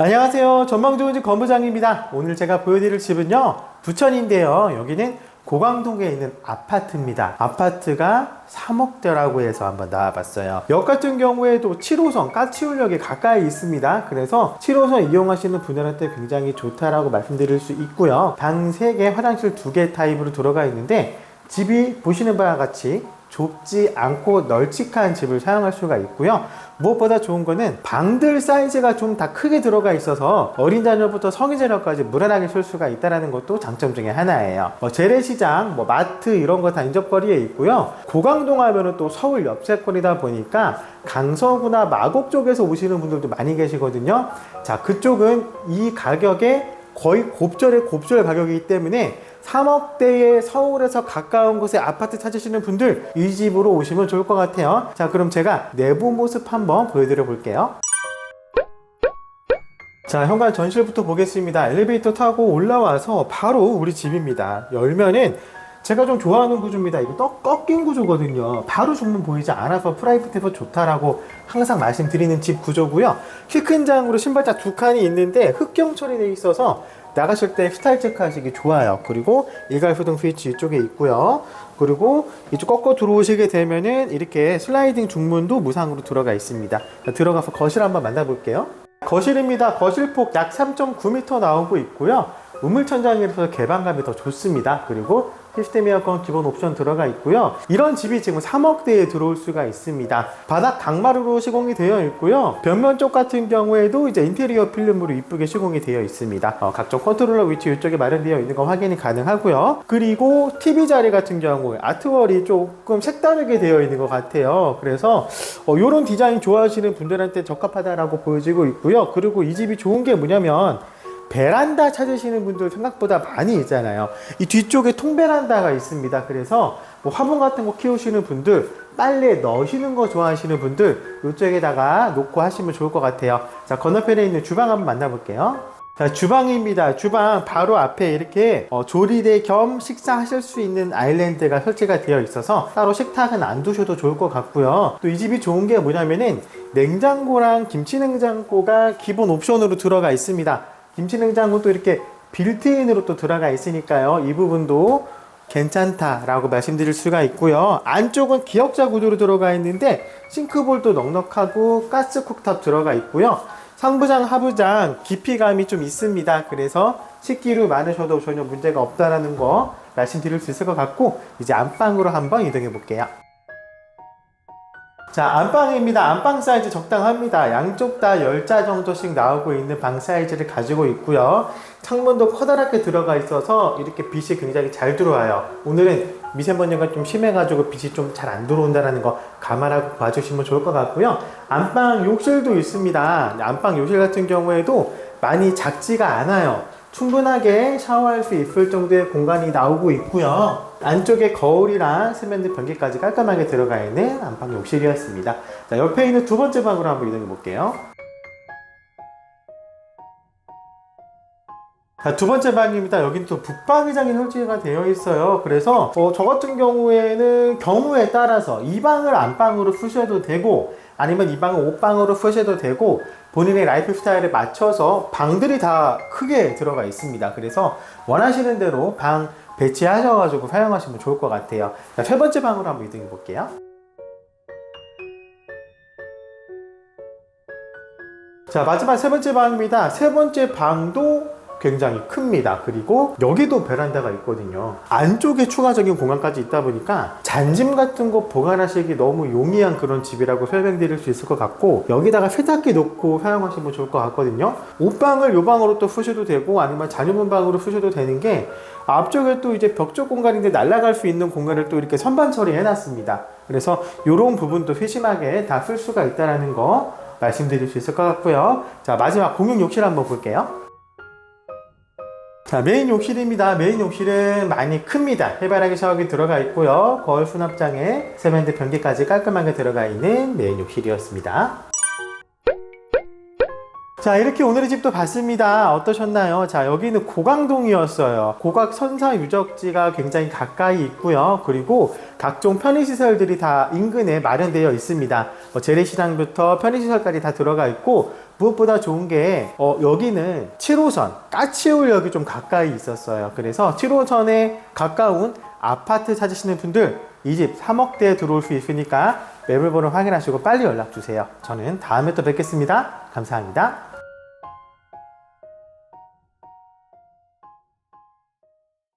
안녕하세요. 전망 좋은 집 건부장입니다. 오늘 제가 보여드릴 집은요, 부천인데요. 여기는 고강동에 있는 아파트입니다. 아파트가 3억대라고 해서 한번 나와봤어요. 역 같은 경우에도 7호선 까치울역에 가까이 있습니다. 그래서 7호선 이용하시는 분들한테 굉장히 좋다라고 말씀드릴 수 있고요. 방 3개, 화장실 2개 타입으로 들어가 있는데 집이 보시는 바와 같이 좁지 않고 널찍한 집을 사용할 수가 있고요. 무엇보다 좋은 거는 방들 사이즈가 좀 다 크게 들어가 있어서 어린 자녀부터 성인 자녀까지 무난하게 쓸 수가 있다는 것도 장점 중에 하나예요. 뭐 재래시장, 뭐 마트 이런 거 다 인접거리에 있고요. 고강동 하면은 또 서울 옆세권이다 보니까 강서구나 마곡 쪽에서 오시는 분들도 많이 계시거든요. 자, 그쪽은 이 가격에 거의 곱절의 곱절 가격이기 때문에 3억대의 서울에서 가까운 곳에 아파트 찾으시는 분들 이 집으로 오시면 좋을 것 같아요. 자, 그럼 제가 내부 모습 한번 보여드려 볼게요. 자, 현관 전실부터 보겠습니다. 엘리베이터 타고 올라와서 바로 우리 집입니다. 열면은 제가 좀 좋아하는 구조입니다. 이거 떡 꺾인 구조거든요. 바로 정문 보이지 않아서 프라이빗해서 좋다라고 항상 말씀드리는 집 구조고요. 키 큰 장으로 신발장 두 칸이 있는데 흑경 처리되어 있어서 나가실 때 스타일 체크하시기 좋아요. 그리고 일괄 소등 스위치 이쪽에 있고요. 그리고 이쪽 꺾어 들어오시게 되면은 이렇게 슬라이딩 중문도 무상으로 들어가 있습니다. 자, 들어가서 거실 한번 만나볼게요. 거실입니다. 거실폭 약 3.9m 나오고 있고요. 우물천장이라서 개방감이 더 좋습니다. 그리고 시스템 에어컨 기본 옵션 들어가 있고요. 이런 집이 지금 3억대에 들어올 수가 있습니다. 바닥 강마루로 시공이 되어 있고요. 벽면 쪽 같은 경우에도 이제 인테리어 필름으로 이쁘게 시공이 되어 있습니다. 어, 각종 컨트롤러 위치 이쪽에 마련되어 있는 거 확인이 가능하고요. 그리고 TV 자리 같은 경우에 아트월이 조금 색다르게 되어 있는 것 같아요. 그래서 이런 디자인 좋아하시는 분들한테 적합하다라고 보여지고 있고요. 그리고 이 집이 좋은 게 뭐냐면 베란다 찾으시는 분들 생각보다 많이 있잖아요. 이 뒤쪽에 통베란다가 있습니다. 그래서 뭐 화분 같은 거 키우시는 분들, 빨래 넣으시는 거 좋아하시는 분들, 이쪽에다가 놓고 하시면 좋을 것 같아요. 자, 건너편에 있는 주방 한번 만나볼게요. 자, 주방입니다. 주방 바로 앞에 이렇게 어, 조리대 겸 식사하실 수 있는 아일랜드가 설치가 되어 있어서 따로 식탁은 안 두셔도 좋을 것 같고요. 또 이 집이 좋은 게 뭐냐면은 냉장고랑 김치 냉장고가 기본 옵션으로 들어가 있습니다. 김치 냉장고도 이렇게 빌트인으로 또 들어가 있으니까요. 이 부분도 괜찮다라고 말씀드릴 수가 있고요. 안쪽은 기역자 구조로 들어가 있는데 싱크볼도 넉넉하고 가스 쿡탑 들어가 있고요. 상부장, 하부장 깊이감이 좀 있습니다. 그래서 식기류 많으셔도 전혀 문제가 없다라는 거 말씀드릴 수 있을 것 같고 이제 안방으로 한번 이동해 볼게요. 자, 안방입니다. 안방 사이즈 적당합니다. 양쪽 다 10자 정도씩 나오고 있는 방 사이즈를 가지고 있고요. 창문도 커다랗게 들어가 있어서 이렇게 빛이 굉장히 잘 들어와요. 오늘은 미세먼지가 좀 심해가지고 빛이 좀 잘 안 들어온다는 거 감안하고 봐주시면 좋을 것 같고요. 안방 욕실도 있습니다. 안방 욕실 같은 경우에도 많이 작지가 않아요. 충분하게 샤워할 수 있을 정도의 공간이 나오고 있고요. 안쪽에 거울이랑 세면대 변기까지 깔끔하게 들어가 있는 안방 욕실이었습니다. 자, 옆에 있는 두 번째 방으로 한번 이동해 볼게요. 자, 두 번째 방입니다. 여긴 또 북방위장이 설치가 되어 있어요. 그래서 어, 저 같은 경우에는 경우에 따라서 이 방을 안방으로 쓰셔도 되고 아니면 이 방을 옷방으로 쓰셔도 되고 본인의 라이프 스타일에 맞춰서 방들이 다 크게 들어가 있습니다. 그래서 원하시는 대로 방 배치하셔가지고 사용하시면 좋을 것 같아요. 자, 세 번째 방으로 한번 이동해 볼게요. 자, 마지막 세 번째 방입니다. 세 번째 방도 굉장히 큽니다. 그리고 여기도 베란다가 있거든요. 안쪽에 추가적인 공간까지 있다 보니까 잔짐 같은 거 보관하시기 너무 용이한 그런 집이라고 설명드릴 수 있을 것 같고 여기다가 세탁기 놓고 사용하시면 좋을 것 같거든요. 옷방을 요 방으로 또 쓰셔도 되고 아니면 자녀분 방으로 쓰셔도 되는 게 앞쪽에 또 이제 벽쪽 공간인데 날아갈 수 있는 공간을 또 이렇게 선반 처리해 놨습니다. 그래서 이런 부분도 세심하게 다 쓸 수가 있다는 거 말씀드릴 수 있을 것 같고요. 자, 마지막 공용 욕실 한번 볼게요. 자, 메인 욕실입니다. 메인 욕실은 많이 큽니다. 해바라기 샤워기 들어가 있고요. 거울 수납장에 세면대 변기까지 깔끔하게 들어가 있는 메인 욕실이었습니다. 자, 이렇게 오늘의 집도 봤습니다. 어떠셨나요? 자, 여기는 고강동이었어요. 고각 선사 유적지가 굉장히 가까이 있고요. 그리고 각종 편의시설들이 다 인근에 마련되어 있습니다. 뭐 재래시장부터 편의시설까지 다 들어가 있고, 무엇보다 좋은 게 어, 여기는 7호선 까치울역이 좀 가까이 있었어요. 그래서 7호선에 가까운 아파트 찾으시는 분들 이 집 3억대에 들어올 수 있으니까 매물번호 확인하시고 빨리 연락 주세요. 저는 다음에 또 뵙겠습니다. 감사합니다.